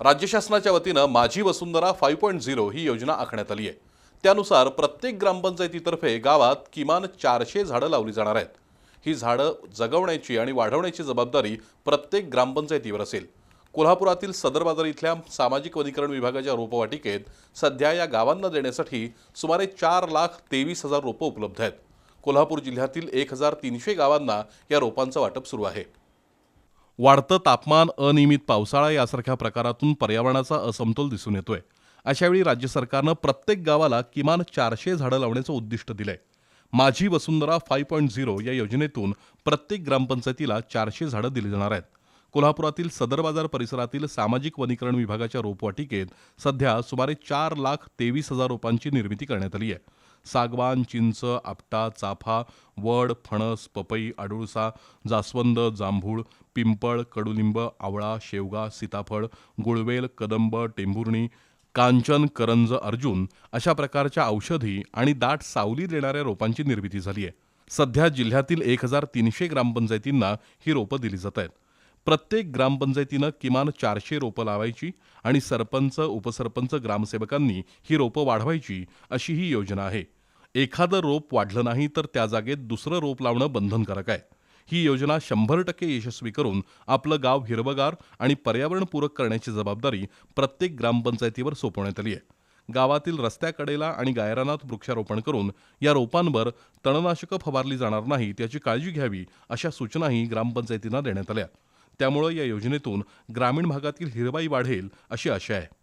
राज्य शासनाच्या वतीनं Majhi Vasundhara five point zero ही योजना आखण्यात आली आहे. त्यानुसार प्रत्येक ग्रामपंचायतीतर्फे गावात किमान चारशे झाडं लावली जाणार आहेत. ही झाडं जगवण्याची आणि वाढवण्याची जबाबदारी प्रत्येक ग्रामपंचायतीवर असेल. कोल्हापुरातील सदर बाजार इथल्या सामाजिक वनीकरण विभागाच्या रोपवाटिकेत सध्या या गावांना देण्यासाठी सुमारे चार लाख तेवीस हजार रोपं उपलब्ध आहेत. कोल्हापूर जिल्ह्यातील एक हजार तीनशे गावांना या रोपांचं वाटप सुरू आहे. वाढतं तापमान अनियमित पावसाळा यासारख्या प्रकारातून पर्यावरणाचा असमतोल दिसून येतोय. अशावेळी राज्य सरकारनं प्रत्येक गावाला किमान चारशे झाडं लावण्याचं उद्दिष्ट दिलंय. माझी वसुंधरा फाईव्ह पॉईंट झिरो या योजनेतून प्रत्येक ग्रामपंचायतीला चारशे झाडं दिली जाणार आहेत. कोल्हापुरातील सदर बाजार परिसरातील सामाजिक वनीकरण विभागाच्या रोपवाटिकेत सध्या सुमारे चार लाख तेवीस हजार रोपांची निर्मिती करण्यात आली आहे. सागवान चिंच आपटा चाफा वड फणस पपई अडुळसा जास्वंद जांभूळ पिंपळ कडुलिंब आवळा शेवगा सीताफळ गुळवेल कदंब टेंभुर्णी कांचन करंज अर्जुन अशा प्रकारच्या औषधी आणि दाट सावली देणाऱ्या रोपांची निर्मिती झाली आहे. सध्या जिल्ह्यातील एक हजार तीनशे ग्रामपंचायतींना ही रोपं दिली जात आहेत. प्रत्येक ग्रामपंचायतीनं किमान चारशे रोपं लावायची आणि सरपंच उपसरपंच ग्रामसेवकांनी ही रोपं वाढवायची अशी ही योजना आहे. एखादं रोप वाढलं नाही तर त्या जागेत दुसरं रोप लावणं बंधनकारक आहे. ही योजना शंभर टक्के यशस्वी करून आपलं गाव हिरवगार आणि पर्यावरणपूरक करण्याची जबाबदारी प्रत्येक ग्रामपंचायतीवर सोपवण्यात आली आहे. गावातील रस्त्याकडेला आणि गायरानात वृक्षारोपण करून या रोपांवर तणनाशकं फवारली जाणार नाहीत याची काळजी घ्यावी अशा सूचनाही ग्रामपंचायतींना देण्यात आल्या. त्यामुळं या योजनेतून ग्रामीण भागातील हिरवाई वाढेल अशी आशा आहे.